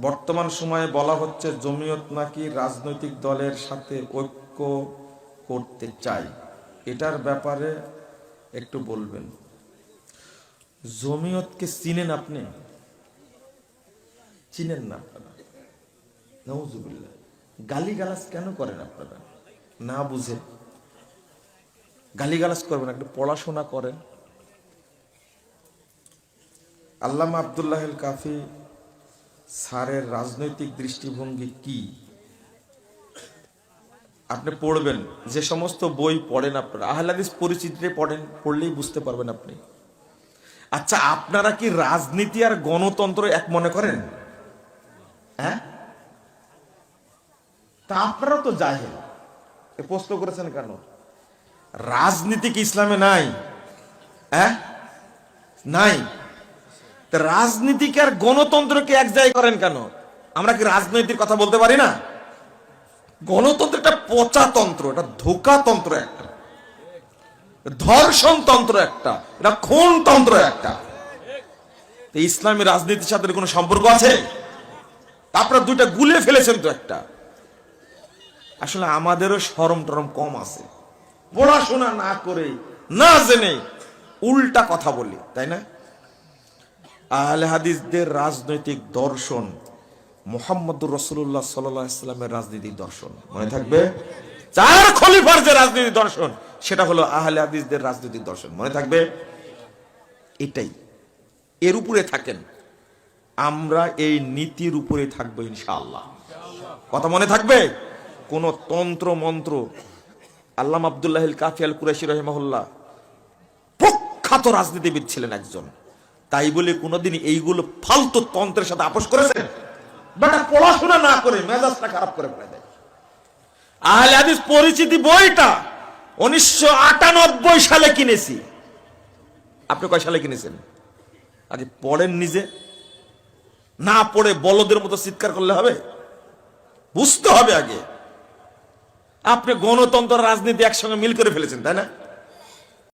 বর্তমান সময়ে বলা হচ্ছে জমিয়ত নাকি রাজনৈতিক দলের সাথে ঐক্য করতে চাই। এটার ব্যাপারে একটু বলবেন। জমিয়তকে চিনেন আপনি? চিনেন না আপনারা? নওজুবিল্লাহ গালিগালাজ কেন করেন আপনারা? না বুঝে। গালিগালাজ করবেন, একটু পড়াশোনা করেন। আল্লামা আবদুল্লাহ কাফি স্যারের রাজনৈতিক দৃষ্টিভঙ্গি কি? আপনি পড়বেন, যে সমস্ত বই পড়েন আপনারা, আহলাদিস পরিচিতিতে পড়েন, পড়লেই বুঝতে পারবেন আপনি। আচ্ছা আপনারা কি রাজনীতি আর গণতন্ত্র এক মনে করেন? হ্যাঁ? তা আপনারা তো জাহেল। এ প্রশ্ন করেছেন কেন? রাজনীতি কি ইসলামে নাই? হ্যাঁ? নাই। রাজনীতিকে আর গণতন্ত্রকে এক জায়গায় করেন কেন? আমরা কি রাজনৈতিক কথা বলতে পারি না? গণতন্ত্র একটা পচাতন্ত্র, এটা ধোকাতন্ত্র একটা। ধর্ষণ তন্ত্র একটা, এটা খুন তন্ত্র একটা ইসলামী রাজনীতির সাথে কোনো সম্পর্ক আছে? আপনারা দুইটা গুলে ফেলেছেন তো একটা। আসলে আমাদেরও সরম টরম কম আছে। পড়াশোনা না করে, না জেনে উল্টা কথা বলি, তাই না? আহলে হাদিসদের রাজনৈতিক দর্শন, মোহাম্মদুর রসুল্লাহ সাল্লামের রাজনৈতিক দর্শন। মনে থাকবে? চার খলিফার যে রাজনৈতিক দর্শন, সেটা হলো আহলে হাদিসদের রাজনৈতিক দর্শন। মনে থাকবে? এটাই। এর উপরে থাকেন। আমরা এই নীতির উপরে থাকব ইনশাআল্লাহ। কথা মনে থাকবে? কোন তন্ত্র মন্ত্র আল্লাহ আবদুল্লাহ কাফি আল কুরাশি রহমহল্লা প্রখ্যাত রাজনীতিবিদ ছিলেন একজন। তাই বলে কোনোদিন এইগুলো ফালতু তন্ত্রের সাথে আপোষ করেছেন বেটা, পড়াশোনা না করে মেজাজটা খারাপ করে ফেলে দেয়। আহলে হাদিস পরিচিতি বইটা উনিশশো আটানব্বই সালে কিনেছি। আপনি কয় সালে কিনেছেন? আগে পড়েন নিজে। না পড়ে বলদের মতো চিৎকার করলে হবে? বুঝতে হবে আগে। আপনি গণতন্ত্র, রাজনীতি একসঙ্গে মিল করে ফেলেছেন, তাই না?